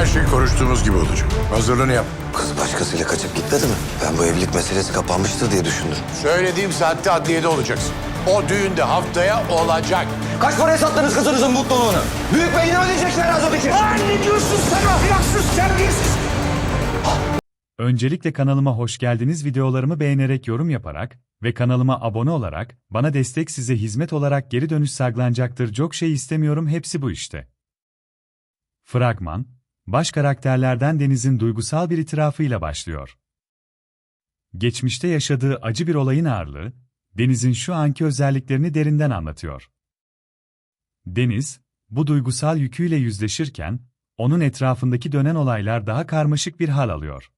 Her şey konuştuğumuz gibi olacak. Hazırlığını yap. Kız başkasıyla kaçıp gitmedi mi? Ben bu evlilik meselesi kapanmıştır diye düşündüm. Söylediğim saatte adliyede olacaksın. O düğün de haftaya olacak. Kaç paraya sattınız kızınızın mutluluğunu? Büyük beyine ödeyeceksin Azad'ı ki. Ne diyorsun sen ahlaksız terbiyesiz? Öncelikle kanalıma hoş geldiniz videolarımı beğenerek yorum yaparak ve kanalıma abone olarak bana destek size hizmet olarak geri dönüş sağlanacaktır çok şey istemiyorum hepsi bu işte. Fragman, baş karakterlerden Deniz'in duygusal bir itirafıyla başlıyor. Geçmişte yaşadığı acı bir olayın ağırlığı, Deniz'in şu anki özelliklerini derinden anlatıyor. Deniz, bu duygusal yüküyle yüzleşirken, onun etrafındaki dönen olaylar daha karmaşık bir hal alıyor.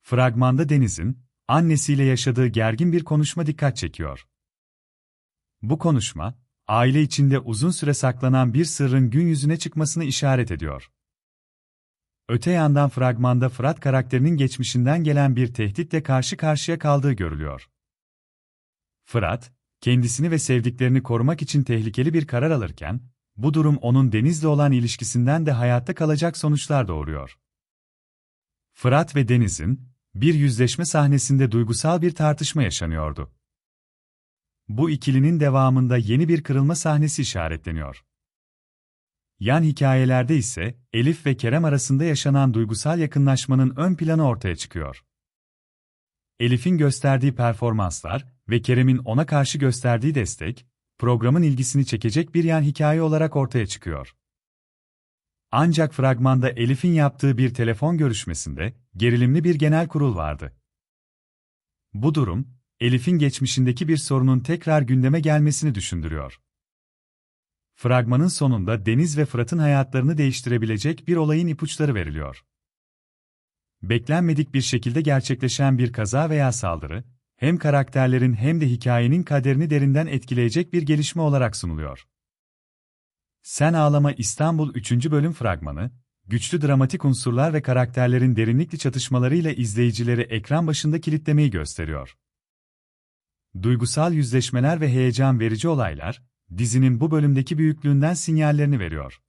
Fragmanda Deniz'in, annesiyle yaşadığı gergin bir konuşma dikkat çekiyor. Bu konuşma, aile içinde uzun süre saklanan bir sırrın gün yüzüne çıkmasını işaret ediyor. Öte yandan fragmanda Fırat karakterinin geçmişinden gelen bir tehditle karşı karşıya kaldığı görülüyor. Fırat, kendisini ve sevdiklerini korumak için tehlikeli bir karar alırken, bu durum onun Deniz'le olan ilişkisinden de hayatta kalacak sonuçlar doğuruyor. Fırat ve Deniz'in, bir yüzleşme sahnesinde duygusal bir tartışma yaşanıyordu. Bu ikilinin devamında yeni bir kırılma sahnesi işaretleniyor. Yan hikayelerde ise Elif ve Kerem arasında yaşanan duygusal yakınlaşmanın ön planı ortaya çıkıyor. Elif'in gösterdiği performanslar ve Kerem'in ona karşı gösterdiği destek, programın ilgisini çekecek bir yan hikaye olarak ortaya çıkıyor. Ancak fragmanda Elif'in yaptığı bir telefon görüşmesinde gerilimli bir genel kurul vardı. Bu durum, Elif'in geçmişindeki bir sorunun tekrar gündeme gelmesini düşündürüyor. Fragmanın sonunda Deniz ve Fırat'ın hayatlarını değiştirebilecek bir olayın ipuçları veriliyor. Beklenmedik bir şekilde gerçekleşen bir kaza veya saldırı, hem karakterlerin hem de hikayenin kaderini derinden etkileyecek bir gelişme olarak sunuluyor. Sen Ağlama İstanbul 3. bölüm fragmanı, güçlü dramatik unsurlar ve karakterlerin derinlikli çatışmalarıyla izleyicileri ekran başında kilitlemeyi gösteriyor. Duygusal yüzleşmeler ve heyecan verici olaylar, dizinin bu bölümdeki büyüklüğünden sinyallerini veriyor.